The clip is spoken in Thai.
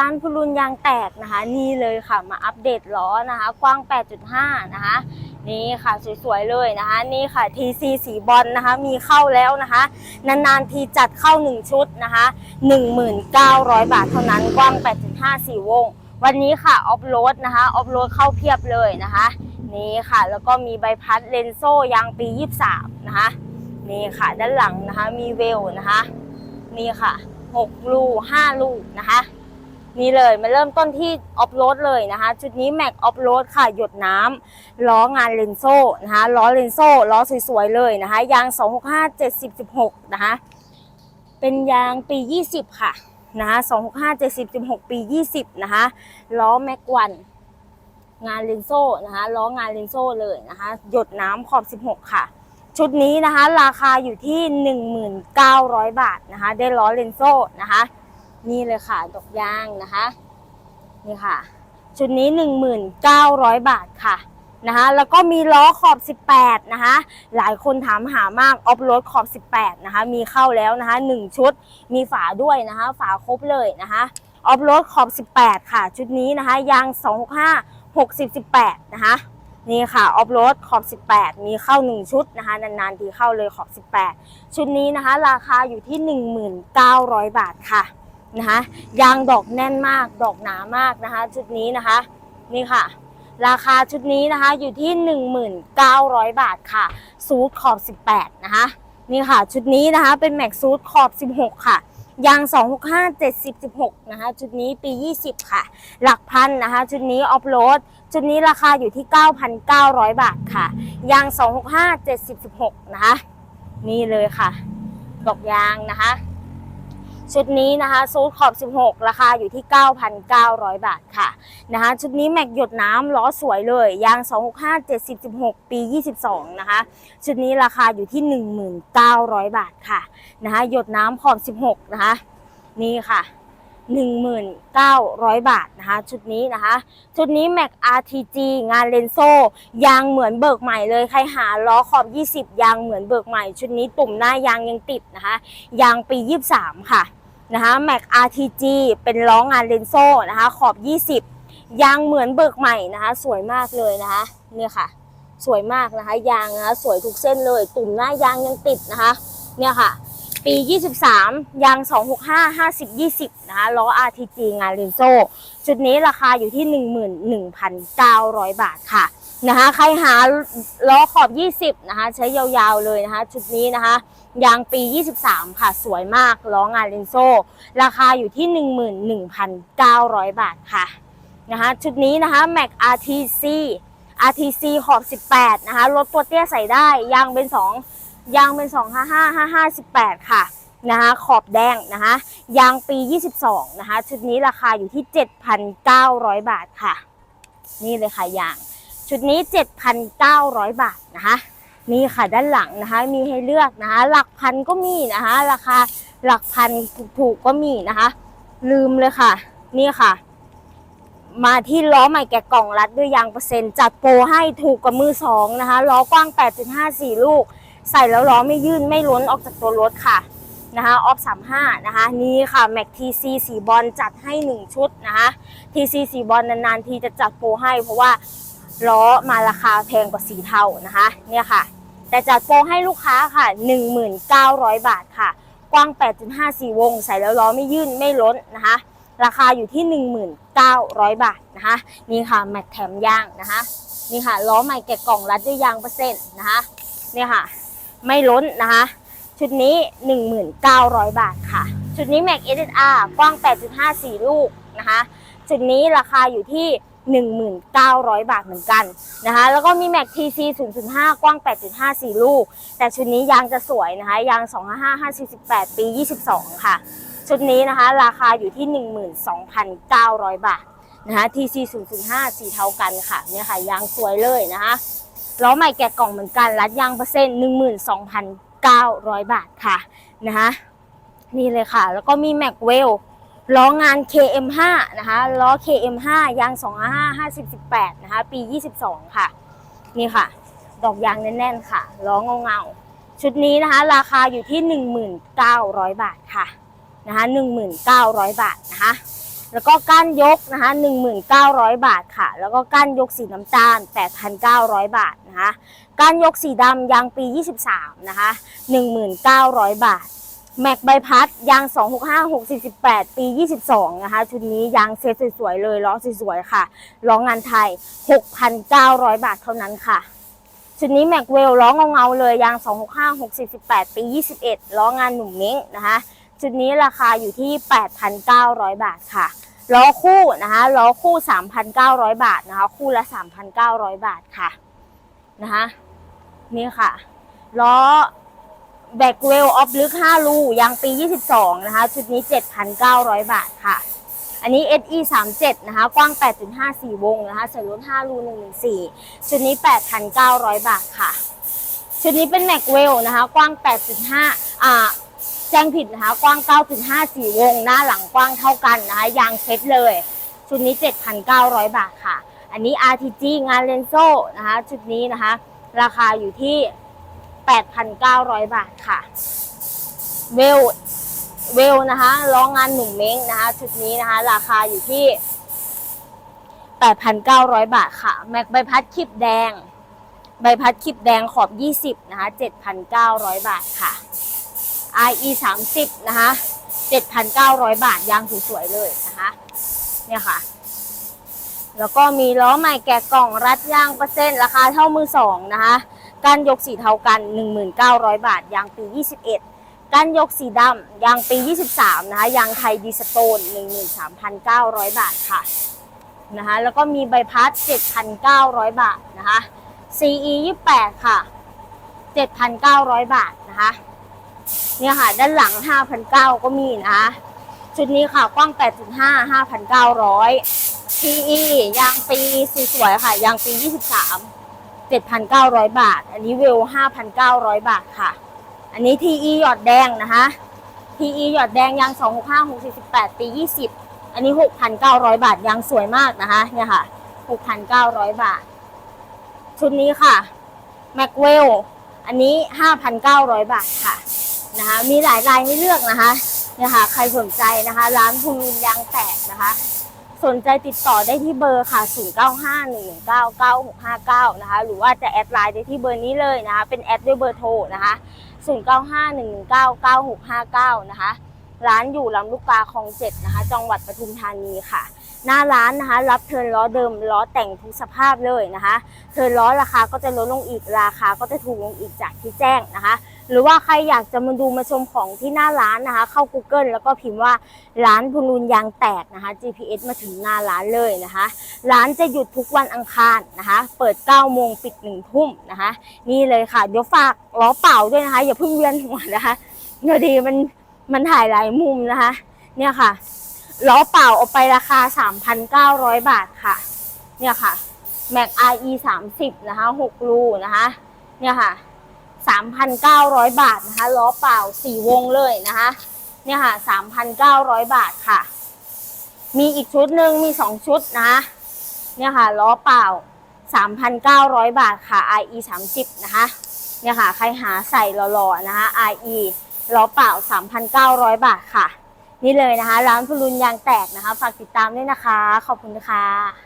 ร้านพลุนยางแตกนะคะ นี่เลยค่ะมาอัปเดตล้อนะคะ กว้าง 8.5 นะคะ นี่ค่ะสวยๆเลยนะคะ นี่ค่ะ TC สีบอลนะคะ มีเข้าแล้วนะคะ นานๆทีจัดเข้า 1 ชุดนะคะ1,900 บาทเท่านั้นกว้าง 8.5 4 วง วันนี้ค่ะออฟโรดนะคะออฟโรดเข้าเพียบเลยนะคะ นี่ค่ะแล้วก็มีใบพัดเลนโซ่ยางปี 23 นะคะ นี่ค่ะด้านหลังนะคะมีเวลนะคะ นี่ค่ะ 6 ลู5ลูกนะคะ นี่เลยมาเริ่มต้นที่ออฟโรดเลยนะคะชุดนี้แม็กออฟโรดค่ะ หยดน้ำล้องานเลนโซ่นะคะล้อเลนโซ่ล้อสวยๆเลยนะคะยาง 265 70 16 นะคะ เป็นยางปี 20 ค่ะนะคะ265 70 16 ปี 20 นะคะล้อแม็กวันงานเลนโซ่นะคะล้องานเลนโซ่เลยนะคะ หยดน้ำขอบ 16 ค่ะ ชุดนี้นะคะ ราคาอยู่ที่ 1,900บาทนะคะ ได้ล้อเลนโซ่นะคะ นี่เลยค่ะดอกยางนะคะ นี่ค่ะ ชุดนี้ 1,900 บาทค่ะนะคะแล้วก็มีล้อขอบ 18 นะคะ หลายคนถามหามากออฟโรดขอบ 18 นะคะ มีเข้าแล้วนะคะ 1 ชุด มีฝาด้วยนะคะ ฝาครบเลยนะคะออฟโรดขอบ 18 ค่ะ ชุดนี้นะคะ ยาง 265 60 18 นะคะ นี่ค่ะออฟโรดขอบ 18 มีเข้า 1 ชุดนะคะ นานๆทีเข้าเลยขอบ 18 ชุดนี้นะคะ ราคาอยู่ที่ 1,900บาทค่ะ นะคะ ยางดอกแน่นมาก ดอกหนามากนะคะ ชุดนี้นะคะ นี่ค่ะ ราคาชุดนี้นะคะอยู่ที่ 1,900 บาทค่ะ ซูดขอบ 18 นะคะ นี่ค่ะ ชุดนี้นะคะเป็นแม็กซูดขอบ 16 ค่ะยาง 265 70 16 นะคะ ชุดนี้ปี 20 ค่ะ หลักพันนะคะ ชุดนี้ออฟโรด ชุดนี้ราคาอยู่ที่ 9,900 บาทค่ะ ยาง 265 70 16 นะคะ นี่เลยค่ะ ดอกยางนะคะ ชุดนี้นะคะซูดขอบ 16 ราคาอยู่ที่ 9,900 บาทค่ะนะคะชุดนี้แม็กหยดน้ำล้อสวยเลยยาง 265 70 16 ปี 22 นะคะ ชุดนี้ราคาอยู่ที่ 1,900 บาทค่ะนะคะหยดน้ำขอบ 16 นะคะ นี่ค่ะ1,900 บาทนะคะ ชุดนี้นะคะ ชุดนี้แม็ก RTG งานเลนโซ่ยางเหมือนเบิกใหม่เลย ใครหาล้อขอบ 20 ยางเหมือนเบิกใหม่ ชุดนี้ตุ่มหน้ายางยังติดนะคะ ยางปี 23 ค่ะ นะคะแม็ก RTG เป็นล้องานเลนโซ่นะคะ ขอบ 20 ยางเหมือนเบิกใหม่นะคะ สวยมากเลยนะคะเนี่ยค่ะ สวยมากนะคะ ยางนะคะสวยทุกเส้นเลย ตุ่มหน้ายางยังติดนะคะ เนี่ยค่ะ ปี 23 ยาง 265 50 20 นะคะล้อ RTG งานเลนโซ่ชุดนี้ราคาอยู่ที่ 11,900 บาทค่ะนะคะใครหาล้อขอบ 20 นะคะ ใช้ยาวๆเลยนะคะ ชุดนี้นะคะ ยางปี 23 ค่ะ สวยมากล้องานเลนโซ่ ราคาอยู่ที่ 11,900 บาทค่ะนะคะ ชุดนี้นะคะ Mac RTC RTC ขอบ 18 นะคะ รถตัวเตี้ยใส่ได้ ยางเป็น 2 ยางเป็น 255 55 18 ค่ะนะคะขอบแดงนะคะยางปี 22 นะคะ ชุดนี้ราคาอยู่ที่ 7,900 บาทค่ะ นี่เลยค่ะยาง ชุดนี้ 7,900 บาทนะคะนี่ค่ะด้านหลังนะคะ มีให้เลือกนะคะ หลักพันก็มีนะคะ ราคาหลักพันถูกก็มีนะคะ ลืมเลยค่ะ นี่ค่ะ มาที่ล้อใหม่แกะกล่องรัดด้วยยางเปอร์เซ็นต์จัดโปรให้ถูกกว่ามือสองนะคะล้อกว้าง 8.54 ลูก ใส่แล้วล้อไม่ยื่นไม่ล้นออกจากตัวรถค่ะนะคะออฟ35นะคะนี่ค่ะแม็กทีซีสีบอลจัดให้ 1 ชุดนะคะทีซีสีบอลนานๆ ทีจะจัดโปรให้ เพราะว่าล้อมาราคาแพงกว่าสีเทานะคะเนี่ยค่ะ แต่จัดโปรให้ลูกค้าค่ะ 1,900 บาทค่ะ กว้าง 8.54 วง ใส่แล้วล้อไม่ยื่นไม่ล้นนะคะราคาอยู่ที่1,900 บาทนะคะนี่ค่ะแม็กแถมยางนะคะนี่ค่ะล้อใหม่แกะกล่องรัดด้วยยางเปอร์เซ็นต์นะคะเนี่ยค่ะ ไม่ล้นนะคะ ชุดนี้ 1,900 บาทค่ะ ชุดนี้แม็ก SSR กว้าง 8.54 ลูกนะคะ ชุดนี้ราคาอยู่ที่ 1,900 บาทเหมือนกันนะคะ แล้วก็มี Mac TC 0.5 กว้าง 8.54 ลูก แต่ชุดนี้ยางจะสวยนะคะ ยาง 255 548 ปี 22 ค่ะ ชุดนี้นะคะ ราคาอยู่ที่ 12,900 บาทนะคะ TC 0.5สีเทากันค่ะ เนี่ยค่ะ ยางสวยเลยนะคะ ล้อใหม่แกะกล่องเหมือนกันรัดยางเปอร์เซ็นต์12,900บาทค่ะนะคะนี่เลยค่ะ แล้วก็มี Mac w e l l ล้องาน KM5 นะคะล้อ KM5 ยาง 255 50 18 นะคะ ปี 22 ค่ะ นี่ค่ะ ดอกยางแน่นๆ ค่ะ ล้อเงาๆชุดนี้นะคะ ราคาอยู่ที่ 1,900บาทค่ะ นะคะ 1,900บาทนะคะ แล้วก็ก้านยกนะคะ1,900 บาทค่ะ แล้วก็ก้านยกสีน้ำตาล 8,900 บาทนะคะก้านยกสีดำยางปี 23 นะคะ1,900 บาท แม็กใบพัดยาง 265 648 ปี 22 นะคะ ชุดนี้ยางเซตสวยๆเลยล้อสวยๆค่ะล้องานไทย 6,900 บาทเท่านั้นค่ะชุดนี้แม็กเวลล้อเงาๆเลยยาง 265 648 ปี 21 ล้องานหนุ่มเม้งนะคะ ชุดนี้ราคาอยู่ที่ 8,900 บาทค่ะล้อคู่นะคะล้อคู่ 3,900 บาทนะคะ คู่ละ 3,900 บาทค่ะนะคะนี่ค่ะล้อแบกเวลออฟลึก5รูยางปี 22 นะคะ ชุดนี้ 7,900 บาทค่ะ อันนี้ SE 37นะคะ กว้าง 8.54 วงนะคะใส่รถ5รู114 ชุดนี้ 8,900 บาทค่ะ ชุดนี้เป็นแม็กเวลนะคะ กว้าง 8.5 อ่า แจ้งผิดนะคะ กว้าง 9.54 วง หน้าหลังกว้างเท่ากันนะคะ ยางเซ็ตเลย ชุดนี้ 7,900 บาทค่ะ อันนี้ RTG งานเลนโซ่นะคะ ชุดนี้นะคะ ราคาอยู่ที่ 8,900 บาทค่ะ เวล เวลนะคะล้องานหนุ่มเม้งนะคะ ชุดนี้นะคะ ราคาอยู่ที่ 8,900 บาทค่ะ แม็กใบพัดคลิปแดง ใบพัดคลิปแดงขอบ 20 นะคะ 7,900 บาทค่ะ IE 30นะคะ7,900 บาทยางสวยๆเลยนะคะ เนี่ยค่ะ แล้วก็มีล้อใหม่แกะกล่องรัดยางเปอร์เซ็นต์ราคาเท่ามือสองนะคะการยกสีเทากัน 1,900 บาทยางปี 21การยกสีดำยางปี 23 นะคะยางไทยดีสโตน 13,900 บาทค่ะนะคะแล้วก็มีใบพัด 7,900 บาทนะคะ CE 28 ค่ะ 7,900 บาทนะคะ เนี่ยค่ะ ด้านหลัง 5,900 ก็มีนะ ชุดนี้ค่ะ กว้าง 8.5 5,900 PE ยางปีสีสวยค่ะ ยางปี 23 7,900 บาท อันนี้เวล 5,900 บาทค่ะ อันนี้ TE หยอดแดงนะคะ TE หยอดแดงยาง 265 648ปี 20 อันนี้ 6,900 บาท ยางสวยมากนะคะ เนี่ยค่ะ 6,900 บาท ชุดนี้ค่ะ แม็กเวล อันนี้ 5,900 บาทค่ะ นะคะ มีหลายลายให้เลือกนะคะเนี่ยค่ะ ใครสนใจนะคะ ร้านพูนยางแตกนะคะ สนใจติดต่อได้ที่เบอร์ค่ะ 0951199659 นะคะ หรือว่าจะแอดไลน์ได้ที่เบอร์นี้เลยนะคะ เป็นแอดด้วยเบอร์โทรนะคะ 0951199659 นะคะ ร้านอยู่ลำลูกกาคลองเจ็ดนะคะ จังหวัดปทุมธานีค่ะหน้าร้านนะคะ รับเทิร์นล้อเดิมล้อแต่งทุกสภาพเลยนะคะ เทิร์นล้อราคาก็จะลดลงอีกราคาก็จะถูกลงอีกจากที่แจ้งนะคะ หรือว่าใครอยากจะมาดูมาชมของที่หน้าร้านนะคะ เข้า Google แล้วก็พิมพ์ว่าร้านพลูนยางแตกนะคะ GPS มาถึงหน้าร้านเลยนะคะ ร้านจะหยุดทุกวันอังคารนะคะ เปิด9โมงปิด1ทุ่มนะคะ นี่เลยค่ะเดี๋ยวฝากล้อเปล่าด้วยนะคะ อย่าเพิ่งเวียนหัวนะคะเดี๋ยวดีมันมันถ่ายหลายมุมนะคะ เนี่ยค่ะล้อเปล่าเอาไปราคา 3,900 บาทค่ะ เนี่ยค่ะ Mac RE 30นะคะ 6 รูนะคะ เนี่ยค่ะ 3,900 บาทนะคะล้อเปล่า 4 วงเลยนะคะเนี่ยค่ะ 3,900 บาทค่ะ มีอีกชุดหนึ่งมี 2 ชุดนะเนี่ยค่ะล้อเปล่า 3,900 บาทค่ะ IE 30นะคะเนี่ยค่ะใครหาใส่หล่อๆนะคะ IE ล้อเปล่า 3,900 บาทค่ะ นี่เลยนะคะ ร้านพลุนยางแตกนะคะ ฝากติดตามด้วยนะคะ ขอบคุณค่ะ